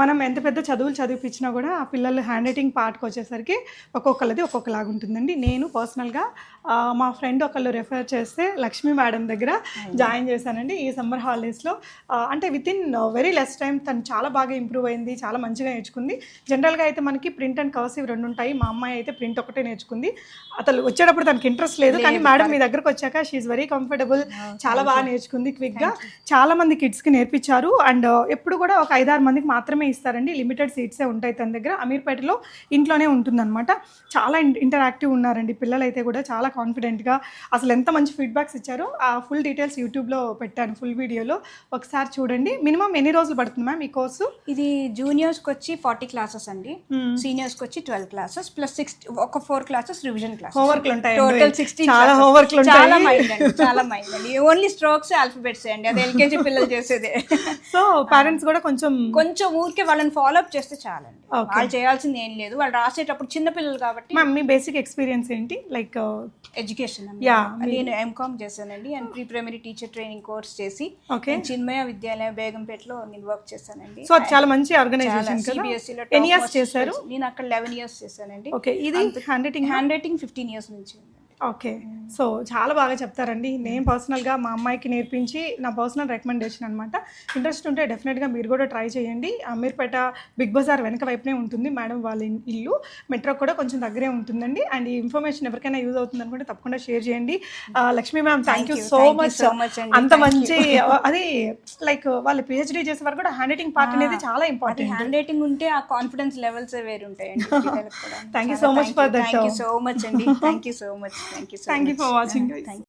మనం ఎంత పెద్ద చదువులు చదివిపించినా కూడా ఆ పిల్లలు హ్యాండ్ రైటింగ్ పార్ట్కి వచ్చేసరికి ఒక్కొక్కరిది ఒక్కొక్కలాగా ఉంటుందండి. నేను పర్సనల్గా మా ఫ్రెండ్ ఒకళ్ళు రెఫర్ చేస్తే లక్ష్మీ మేడం దగ్గర జాయిన్ చేశానండి. ఈ సమ్మర్ హాలిడేస్లో అంటే with in very less time తను చాలా బాగా ఇంప్రూవ్ అయింది చాలా మంచిగా నేర్చుకుంది. జనరల్గా అయితే మనకి ప్రింట్ అండ్ కవర్సివ్ రెండు ఉంటాయి. మా అమ్మాయి అయితే ప్రింట్ ఒకటే నేర్చుకుంది. అతను వచ్చేటప్పుడు తనకి ఇంట్రెస్ట్ లేదు కానీ మేడం మీ దగ్గరకు వచ్చాక షీఈ్ వెరీ కంఫర్టబుల్ చాలా బాగా నేర్చుకుంది క్విక్గా చాలా మంది కిడ్స్కి నేర్పించారు. అండ్ ఎప్పుడు కూడా ఒక ఐదారు మందికి మాత్రమే ఇస్తారండి. లిమిటెడ్ సీట్సే ఉంటాయి తన దగ్గర. అమీర్పేటలో ఇంట్లోనే ఉంటుందన్నమాట. చాలా ఇంటరాక్టివ్ ఉన్నారండి పిల్లలు అయితే కూడా. చాలా కాన్ఫిడెంట్గా అసలు ఎంత మంచి ఫీడ్బ్యాక్స్ ఇచ్చారో ఆ ఫుల్ డీటెయిల్స్ యూట్యూబ్లో పెట్టాను ఫుల్ వీడియోలో ఒకసారి చూడండి. మినిమం ఎన్ని రోజులు పడుతుంది మ్యామ్ ఈ కోర్సు? ఇది జూనియర్స్కి వచ్చి ఫార్టీ క్లాసెస్ అండి. Hmm. సీనియర్స్కి వచ్చి ట్వెల్వ్ క్లాసెస్ ప్లస్ సిక్స్ ఒక ఫోర్ క్లాసెస్ రివిజన్ క్లాస్ హోంవర్క్లు ఉంటాయి టోటల్ సిక్స్టీన్ చాలా హోంవర్క్లు చాలా మైండ్ అండి చాలా మైండ్ అండి. ఓన్లీ స్ట్రోక్స్ ఆల్ఫాబెట్స్ అండి. అది ఎల్కేజీ పిల్లలు చేసేదే. సో పేరెంట్స్ కూడా కొంచెం కొంచెం ఊరికే వాళ్ళని ఫాలో అప్ చేస్తే చాలండి. వాళ్ళు చేయాల్సింది ఏం లేదు. వాళ్ళు రాసేటప్పుడు చిన్న పిల్లలు కాబట్టి మ్యామ్ మీ బేసిక్ ఎక్స్పీరియన్స్ ఏంటి? లైక్ ఎడ్యుకేషన్ Yeah, నేను ఎంకామ్ చేశానండి. And pre primary teacher training course చేసి చిన్మయ విద్యాలయ బేగంపేటలో నేను వర్క్ చేశానండి. సో చాలా మంచి ఆర్గనైజేషన్ కదా? CBSE లో ఎన్ని top ఇయర్స్ చేశారు. నేను అక్కడ లెవెన్ ఇయర్స్ చేశానండి. ఓకే ఇది hand writing hand writing fifteen years నుంచి. ఓకే. సో చాలా బాగా చెప్తారండి. నేను పర్సనల్గా మా అమ్మాయికి నేర్పించి నా పర్సనల్ రికమెండేషన్ అనమాట ఇంట్రెస్ట్ ఉంటే డెఫినెట్గా మీరు కూడా ట్రై చేయండి. అమీర్పేట బిగ్ బజార్ వెనక వైపునే ఉంటుంది మేడం వాళ్ళ ఇల్లు. మెట్రో కూడా కొంచెం దగ్గరే ఉంటుందండి. అండ్ ఈ ఇన్ఫర్మేషన్ ఎవరికైనా యూజ్ అవుతుంది అనుకుంటే తప్పకుండా షేర్ చేయండి. Lakshmi ma'am thank you so much. అంత మంచి అది లైక్ వాళ్ళు పిహెచ్డీ చేసే వరకు కూడా హ్యాండ్ రైటింగ్ పార్ట్ అనేది చాలా ఇంపార్టెంట్ హ్యాండ్ రైటింగ్ ఉంటే ఆ కాన్ఫిడెన్స్ లెవెల్స్ వేరు ఉంటాయండి Thank you so much for that, thank you uh, so much అండి. Thank you so much Thank you so Thank much. you for watching, guys. Thank